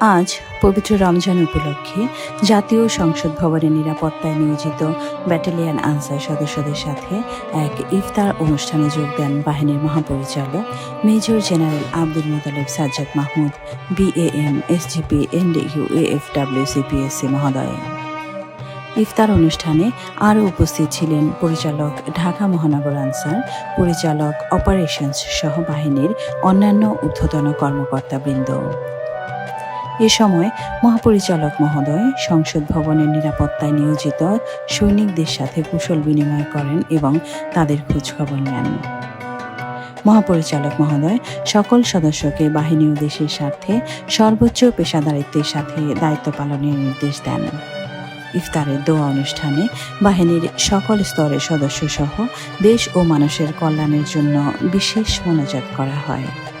আজ পবিত্র রমজান উপলক্ষে জাতীয় সংসদ ভবনের নিরাপত্তায় নিয়োজিত ব্যাটালিয়ান আনসার সদস্যদের সাথে এক ইফতার অনুষ্ঠানে যোগ দেন বাহিনীর মহাপরিচালক major general Abdul Motaleb Sajjad Mahmud, BAM, SGP, NDU, AFW, CPSC মহোদয়। ইফতার অনুষ্ঠানে আরও উপস্থিত ছিলেন পরিচালক ঢাকা মহানগর আনসার, পরিচালক অপারেশনস সহ বাহিনীর অন্যান্য ঊর্ধ্বতন কর্মকর্তাবৃন্দ। এ সময় মহাপরিচালক মহোদয় সংসদ ভবনের নিরাপত্তায় নিয়োজিত সৈনিকদের সাথে কুশল বিনিময় করেন এবং তাদের খোঁজখবর নেন। মহাপরিচালক মহোদয় সকল সদস্যকে বাহিনী ও দেশের স্বার্থে সর্বোচ্চ পেশাদারিত্বের সাথে দায়িত্ব পালনের নির্দেশ দেন। ইফতারের দোয়া অনুষ্ঠানে বাহিনীর সকল স্তরের সদস্য সহ দেশ ও মানুষের কল্যাণের জন্য বিশেষ মনোজাত করা হয়।